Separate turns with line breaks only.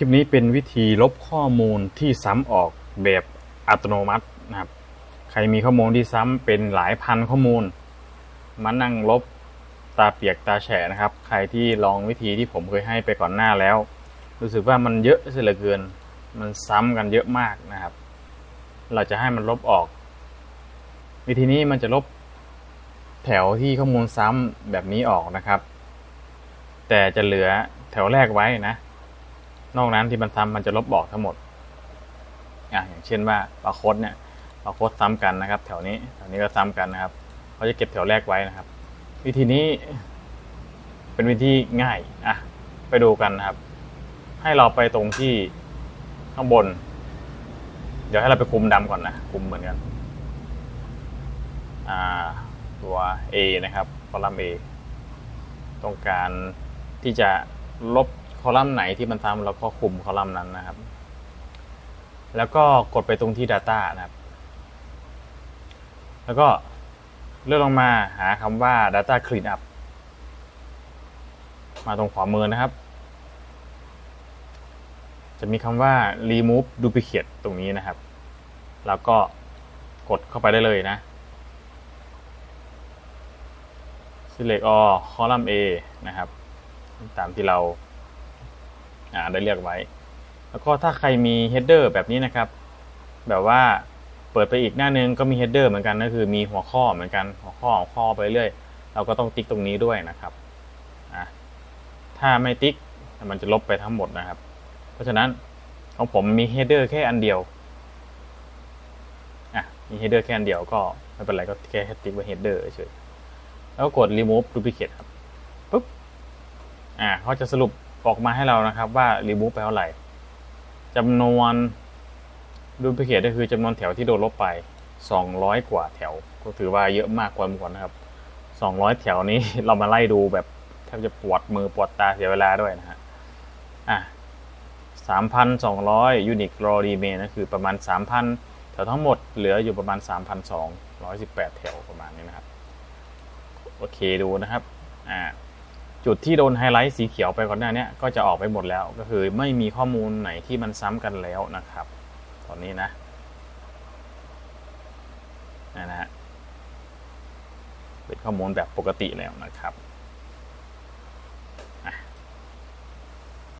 ลิปนี้เป็นวิธีลบข้อมูลที่ซ้ำออกแบบอัตโนมัตินะครับ ใครมีข้อมูลที่ซ้ำเป็นหลายพันข้อมูล มานั่งลบตาเปียกตาแฉะนะครับ ใครที่ลองวิธีที่ผมเคยให้ไปก่อนหน้าแล้ว รู้สึกว่ามันเยอะเสียเหลือเกิน มันซ้ำกันเยอะมากนะครับ เราจะให้มันลบออก วิธีนี้มันจะลบแถวที่ข้อมูลซ้ำแบบนี้ออกนะครับ แต่จะเหลือแถวแรกไว้นะ นอกนั้นที่มันซ้ำมันจะลบออกทั้งหมดอะอย่างเช่นว่าบาร์โค้ดเนี่ยบาร์โค้ดซ้ำกันนะครับ แถวนี้แถวนี้ก็ซ้ำกันนะครับเขาจะเก็บแถวแรกไว้นะครับ วิธีนี้ เป็นวิธีง่ายอะไปดูกันนะครับ ให้เราไปตรงที่ข้างบน เดี๋ยวให้เราไปคุมดำก่อนนะคุมเหมือนกันอ่าตัว A นะครับคอลัมน์ A ต้องการที่จะลบ คอลัมน์ไหนที่มันซ้ำแล้วก็คุมคอลัมน์นั้นนะครับ แล้วก็กดไปตรงที่ Data นะครับ แล้วก็เลื่อนลงมาหาคำว่า Data Cleanup มาตรงขวามือนะครับ จะมีคำว่า remove duplicate ตรงนี้นะครับ แล้วก็กดเข้าไปได้เลยนะ select all column A นะครับ ตามที่เรา ได้เลือกไว้ แล้วก็ถ้าใครมี header แบบนี้นะครับ แบบว่าเปิดไปอีกหน้านึงก็มี header เหมือนกันก็คือมีหัวข้อเหมือนกันหัวข้อหัวข้อไปเรื่อยเราก็ต้องติ๊กตรงนี้ด้วยนะครับอะถ้าไม่ติ๊กมันจะลบไปทั้งหมดนะครับ เพราะฉะนั้นของผมมี header แค่อันเดียวอะมี header แค่อันเดียวก็ไม่เป็นไรก็แค่ติ๊กไว้ header เฉยแล้วก็กด remove duplicate ครับปุ๊บอ่าเขาจะสรุป ออกมาให้เรานะครับว่า remove ไปเท่าไหร่จำนวน duplicate ก็คือจำนวนแถวที่โดนลบไป 200 กว่าแถว ก็ถือว่าเยอะมากกว่าเมื่อก่อนนะครับ 200 แถวนี้เรามาไล่ดูแบบแทบจะปวดมือปวดตาเสียเวลาด้วยนะฮะอะ3,200 unique raw remain ก็คือประมาณ 3,000 แถวทั้งหมดเหลืออยู่ประมาณ 3,218 แถวประมาณนี้นะครับ โอเคดูนะครับ อ่า จุดที่โดนไฮไลท์สีเขียวไปก่อนหน้านี้ก็จะออกไปหมดแล้วก็คือไม่มีข้อมูลไหนที่มันซ้ำกันแล้วนะครับ ตอนนี้นะนะฮะเป็นข้อมูลแบบปกติแล้วนะครับ